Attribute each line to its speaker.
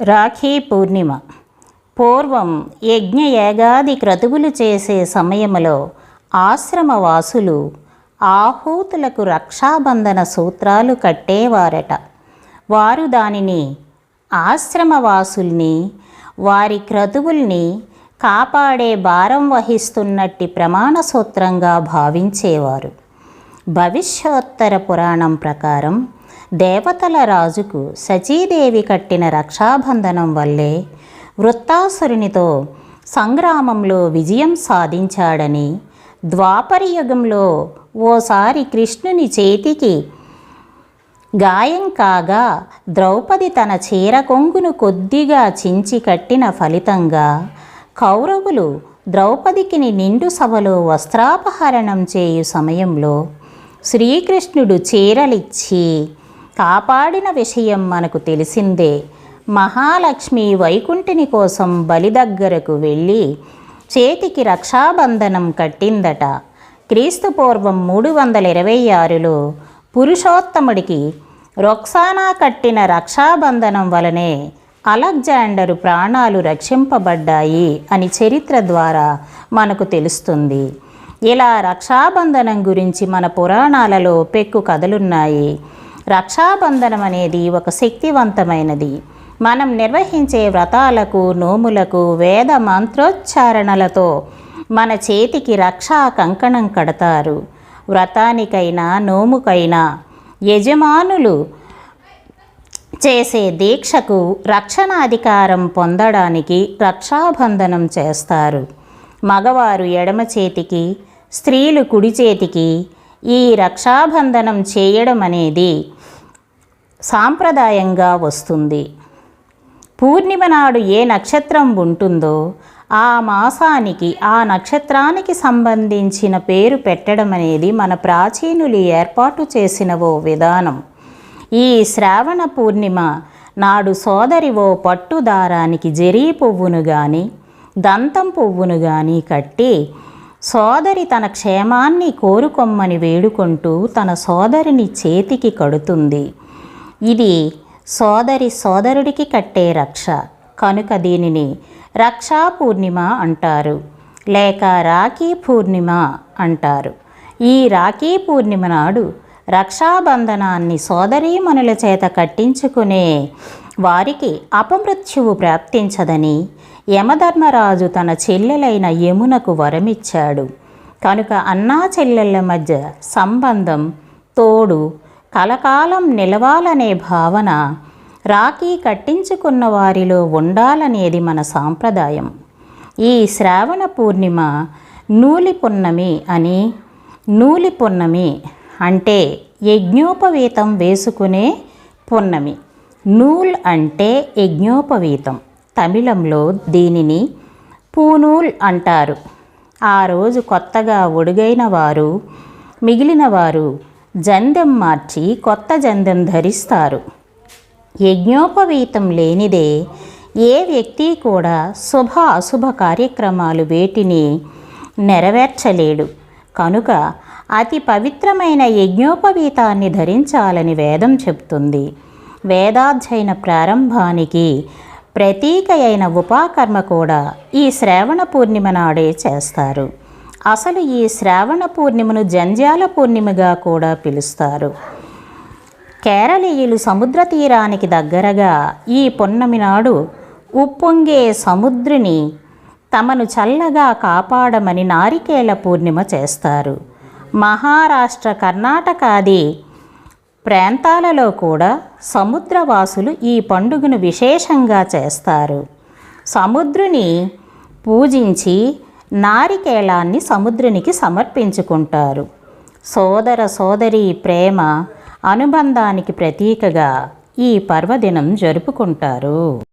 Speaker 1: రాఖీ పూర్ణిమ. పూర్వం యజ్ఞయాగాది క్రతువులు చేసే సమయములో ఆశ్రమవాసులు ఆహూతులకు రక్షాబంధన సూత్రాలు కట్టేవారట. వారు దానిని ఆశ్రమవాసుల్ని వారి క్రతువుల్ని కాపాడే భారం వహిస్తున్నట్టి ప్రమాణ సూత్రంగా భావించేవారు. భవిష్యోత్తర పురాణం ప్రకారం దేవతల రాజుకు సచీదేవి కట్టిన రక్షాబంధనం వల్లే వృత్తాసురునితో సంగ్రామంలో విజయం సాధించాడని ద్వాపరయుగంలో ఓసారి కృష్ణుని చేతికి గాయం కాగా ద్రౌపది తన చీర కొంగును కొద్దిగా చించి కట్టిన ఫలితంగా కౌరవులు ద్రౌపదికిని నిండు సభలో వస్త్రాపహరణం చేయు సమయంలో శ్రీకృష్ణుడు చీరలిచ్చి కాపాడిన విషయం మనకు తెలిసిందే. మహాలక్ష్మి వైకుంఠిని కోసం బలి దగ్గరకు వెళ్ళి చేతికి రక్షాబంధనం కట్టిందట. క్రీస్తు పూర్వం మూడు వందల ఇరవై ఆరులో పురుషోత్తముడికి రొక్సానా కట్టిన రక్షాబంధనం వలనే అలెగ్జాండరు ప్రాణాలు రక్షింపబడ్డాయి అని చరిత్ర ద్వారా మనకు తెలుస్తుంది. ఇలా రక్షాబంధనం గురించి మన పురాణాలలో పెక్కు కథలున్నాయి. రక్షాబంధనం అనేది ఒక శక్తివంతమైనది. మనం నిర్వహించే వ్రతాలకు నోములకు వేద మంత్రోచ్చారణలతో మన చేతికి రక్షా కంకణం కడతారు. వ్రతానికైనా నోముకైనా యజమానులు చేసే దీక్షకు రక్షణాధికారం పొందడానికి రక్షాబంధనం చేస్తారు. మగవారు ఎడమ చేతికి స్త్రీలు కుడి చేతికి ఈ రక్షాబంధనం చేయడం అనేది సాంప్రదాయంగా వస్తుంది. పూర్ణిమ నాడు ఏ నక్షత్రం ఉంటుందో ఆ మాసానికి ఆ నక్షత్రానికి సంబంధించిన పేరు పెట్టడం అనేది మన ప్రాచీనులు ఏర్పాటు చేసిన ఓ విధానం. ఈ శ్రావణ పూర్ణిమ నాడు సోదరి ఓ పట్టు దారానికి జరీ పువ్వును గాని దంతం పువ్వును గాని కట్టి సోదరి తన క్షేమాన్ని కోరుకొమ్మని వేడుకుంటూ తన సోదరిని చేతికి కడుతుంది. ఇది సోదరి సోదరుడికి కట్టే రక్ష. కనుక దీనిని రక్షా పూర్ణిమ అంటారు. లేక రాఖీ పూర్ణిమ అంటారు. ఈ రాఖీ పూర్ణిమ నాడు రక్షాబంధనాన్ని సోదరీమణుల చేత కట్టించుకునే వారికి అపమృత్యువు ప్రాప్తించదని యమధర్మరాజు తన చెల్లెలైన యమునకు వరమిచ్చాడు. కనుక అన్నా చెల్లెళ్ళ మధ్య సంబంధం తోడు కలకాలం నిలవాలనే భావన రాఖీ కట్టించుకున్న వారిలో ఉండాలనేది మన సాంప్రదాయం. ఈ శ్రావణ పూర్ణిమ నూలి పున్నమి అని నూలి పున్నమి అంటే యజ్ఞోపవీతం వేసుకునే పున్నమి. నూల్ అంటే యజ్ఞోపవీతం. తమిళంలో దీనిని పూనూల్ అంటారు. ఆ రోజు కొత్తగా ఒడుగైన వారు మిగిలిన వారు జందెం మార్చి కొత్త జందెం ధరిస్తారు. యజ్ఞోపవీతం లేనిదే ఏ వ్యక్తి కూడా శుభ అశుభ కార్యక్రమాలు వేటిని నెరవేర్చలేడు. కనుక అతి పవిత్రమైన యజ్ఞోపవీతాన్ని ధరించాలని వేదం చెప్తుంది. వేదాధ్యయన ప్రారంభానికి ప్రతీక అయిన ఉపాకర్మ కూడా ఈ శ్రావణ పూర్ణిమ నాడే చేస్తారు. అసలు ఈ శ్రావణ పూర్ణిమను జంజాల పూర్ణిమగా కూడా పిలుస్తారు. కేరళీయులు సముద్ర తీరానికి దగ్గరగా ఈ పున్నమి నాడు ఉప్పొంగే సముద్రుని తమను చల్లగా కాపాడమని నారికేల పూర్ణిమ చేస్తారు. మహారాష్ట్ర కర్ణాటకాది ప్రాంతాలలో కూడా సముద్రవాసులు ఈ పండుగను విశేషంగా చేస్తారు. సముద్రుని పూజించి నారికేళాన్ని సముద్రునికి సమర్పించుకుంటారు. సోదర సోదరి ప్రేమ అనుబంధానికి ప్రతీకగా ఈ పర్వదినం జరుపుకుంటారు.